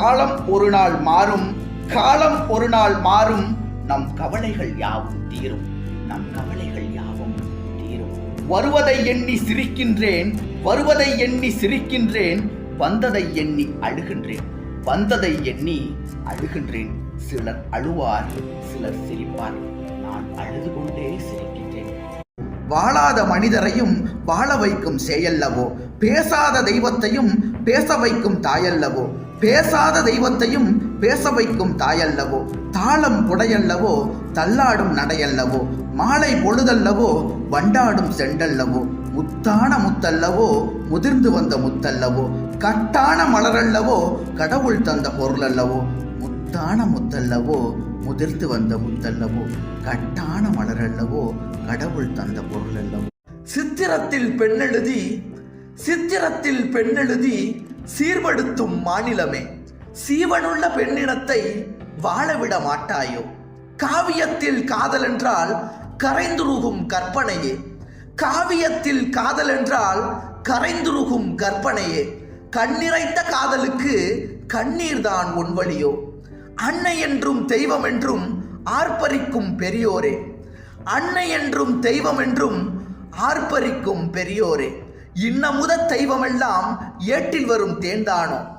காலம் ஒரு நாள் மாறும் காலம் ஒரு நாள் மாறும். நம் கவலைகள் யாவும் தீரும். நம் கவலைகள் யாவும் தீரும். வருவதை எண்ணி சிரிக்கின்றேன் வருவதை எண்ணி சிரிக்கின்றேன் வந்ததை எண்ணி அழுகின்றேன். வந்ததை எண்ணி அழுகின்றேன். சிலர் அழுவார் சிலர் சிரிப்பார். நான் அழுது கொண்டே சிரிக்கின்றேன். வாழாத மனிதரையும் வாழ வைக்கும் செயல்லவோ? பேசாத தெய்வத்தையும் பேச வைக்கும் தாயல்லவோ? பேசாத தெய்வத்தையும் பேச வைக்கும் தாயல்லவோ? தாளம் குடையல்லவோ தள்ளாடும் நடையல்லவோ? மாலை பொழுதல்லவோ? வண்டாடும் செண்டல்லவோ? முத்தான முத்தல்லவோ? முதிர்ந்து வந்த முத்தல்லவோ? கட்டான மலரல்லவோ? கடவுள் தந்த பொருளல்லவோ? முத்தான முத்தல்லவோ முதிர்த்து வந்த முத்தல்லவோ கட்டான மலரல்லவோ கடவுள் தந்த பொருள் அல்லவோ சித்திரத்தில் பெண்ணெழுதி சித்திரத்தில் பெண்ணெழுதி சீர்படுத்தும் மாநிலமே. சீவனுள்ள பெண்ணினத்தை வாழவிட மாட்டாயோ? காவியத்தில் காதல் என்றால் கரைந்துருகும் கற்பனையே. காவியத்தில் காதல் என்றால் கரைந்துருகும் கற்பனையே. கண்ணிறைத்த காதலுக்கு கண்ணீர்தான் உன் வழியோ? அன்னை என்றும் தெய்வம் என்றும் ஆர்ப்பரிக்கும் பெரியோரே. அன்னை என்றும் தெய்வம் என்றும் ஆர்ப்பரிக்கும் பெரியோரே. இன்னமுத தெய்வமெல்லாம் ஏட்டில் வரும் தேன்தானோ